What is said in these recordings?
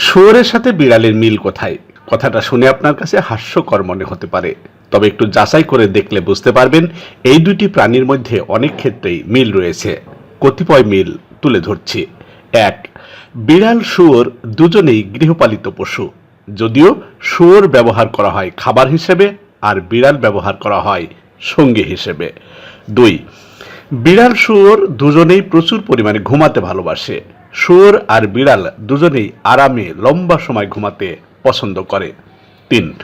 শুয়োরের সাথে বিড়ালের মিল কোথায়? কথাটা শুনে আপনার কাছে হাস্যকর মনে হতে পারে। তবে একটু যাচাই করে দেখলে বুঝতে পারবেন, এই দুটি প্রাণীর মধ্যে অনেক ক্ষেত্রেই মিল রয়েছে। কতিপয় মিল তুলে ধরছি। এক, বিড়াল শুয়োর দুজনেই গৃহপালিত পশু। যদিও শুয়োর ব্যবহার করা হয় খাবার হিসেবে, আর বিড়াল ব্যবহার করা হয় সঙ্গী হিসেবে। দুই, বিড়াল শুয়োর দুজনেই প্রচুর পরিমাণে ঘুমাতে ভালোবাসে। শুয়োর আর বিড়াল দুজনেই আরামে লম্বা সময় ঘুমাতে পছন্দ করে। তিন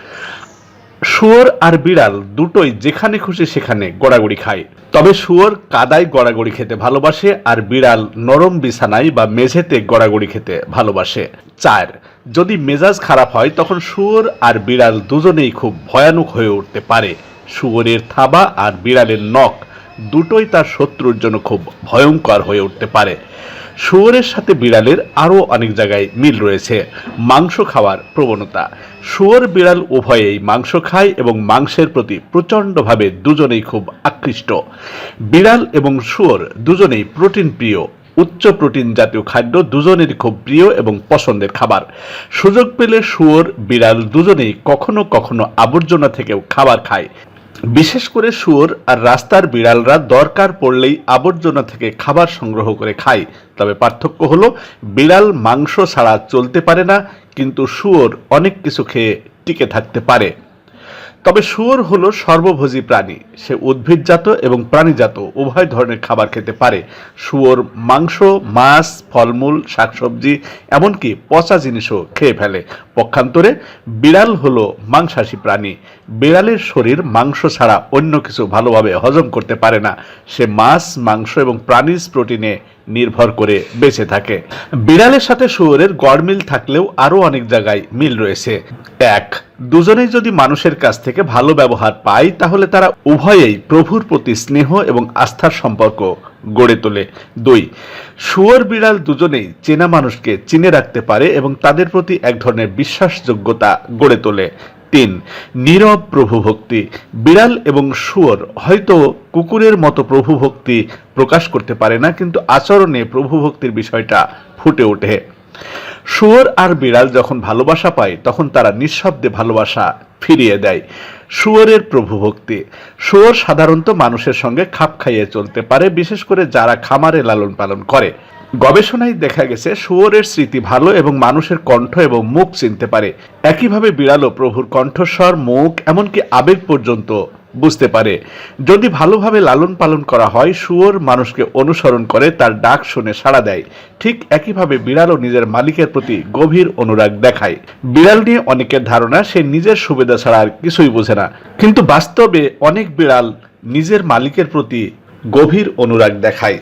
শুয়োর আর বিড়াল দুটোই যেখানে খুশি সেখানে গড়াগড়ি খায়। তবে শুয়োর কাদায় গড়াগড়ি খেতে ভালোবাসে আর বিড়াল নরম বিছানায় বা মেঝেতে গড়াগড়ি খেতে ভালোবাসে। চার, যদি মেজাজ খারাপ হয় তখন শুয়োর আর বিড়াল দুজনেই খুব ভয়ানক হয়ে উঠতে পারে। শুয়োরের থাবা আর বিড়ালের নখ দুটোই তার শত্রুর জন্য খুব ভয়ঙ্কর হয়ে উঠতে পারে। শুয়োরের সাথে বিড়ালের আরও অনেক জায়গায় মিল রয়েছে। মাংস খাওয়ার প্রবণতা। শুয়োর বিড়াল উভয়েই মাংস খায় এবং মাংসের প্রতি প্রচণ্ডভাবে দুজনেই খুব আকৃষ্ট। বিড়াল এবং শুয়োর দুজনেই প্রোটিন প্রিয়। উচ্চ প্রোটিন জাতীয় খাদ্য দুজনের খুব প্রিয় এবং পছন্দের খাবার। সুযোগ পেলে শুয়োর, বিড়াল দুজনেই কখনো কখনো আবর্জনা থেকেও খাবার খায়। বিশেষ করে শুয়োর আর রাস্তার বিড়ালরা দরকার পড়লেই আবর্জনা থেকে খাবার সংগ্রহ করে খায়। তবে পার্থক্য হল, বিড়াল মাংস ছাড়া চলতে পারে না, কিন্তু শুয়োর অনেক কিছু খেয়ে টিকে থাকতে পারে। তবে শুয়োর হলো সর্বভোজী প্রাণী। সে উদ্ভিদজাত এবং প্রাণীজাত, উভয় ধরনের খাবার খেতে পারে। শুয়োর মাংস, মাছ, ফলমূল, শাকসবজি, এমনকি পচা জিনিসও খেয়ে ফেলে। পক্ষান্তরে বিড়াল হলো মাংসাশী প্রাণী। বিড়ালের শরীর মাংস ছাড়া অন্য কিছু ভালোভাবে হজম করতে পারে না। সে মাছ, মাংস এবং প্রাণীজ প্রোটিনে নির্ভর করে বেঁচে থাকে। বিড়ালের সাথে শুয়োরের গড় মিল থাকলেও আরও অনেক জায়গায় মিল রয়েছে। এক, দুজনেই যদি মানুষের কাছ থেকে ভালো ব্যবহার পায়, তাহলে তারা উভয়েই প্রভুর প্রতি স্নেহ এবং আস্থার সম্পর্ক গড়ে তোলে। দুই, শুয়োর বিড়াল দুজনেই চেনা মানুষকে চিনে রাখতে পারে এবং তাদের প্রতি এক ধরনের বিশ্বাসযোগ্যতা গড়ে তোলে। তিন, নীরব প্রভুভক্তি। বিড়াল এবং শুয়োর হয়তো কুকুরের মতো প্রভুভক্তি প্রকাশ করতে পারে না, কিন্তু আচরণে প্রভুভক্তির বিষয়টা ফুটে ওঠে। শুয়োর আর বিড়াল যখন ভালোবাসা পায়, তখন তারা নিঃশব্দে ভালোবাসা ফিরিয়ে দেয়। শুয়োরের প্রভুভক্তি। শুয়োর সাধারণত মানুষের সঙ্গে খাপ খাইয়ে চলতে পারে, বিশেষ করে যারা খামারে লালন পালন করে। গবেষণায় দেখা গেছে, শুয়োরের স্মৃতি ভালো এবং মানুষের কণ্ঠ এবং মুখ চিনতে পারে। একইভাবে বিড়ালও প্রভুর কণ্ঠস্বর, মুখ, এমনকি আবেগ পর্যন্ত বুঝতে পারে। যদি ভালোভাবে লালন পালন করা হয়, শুয়োর মানুষকে অনুসরণ করে, তার ডাক শুনে সাড়া দেয়। ঠিক একইভাবে বিড়ালও নিজের মালিকের প্রতি গভীর অনুরাগ দেখায়। বিড়াল নিয়ে অনেকের ধারণা, সে নিজের সুবিধা ছাড়া আর কিছুই বোঝে না। কিন্তু বাস্তবে অনেক বিড়াল নিজের মালিকের প্রতি গভীর অনুরাগ দেখায়।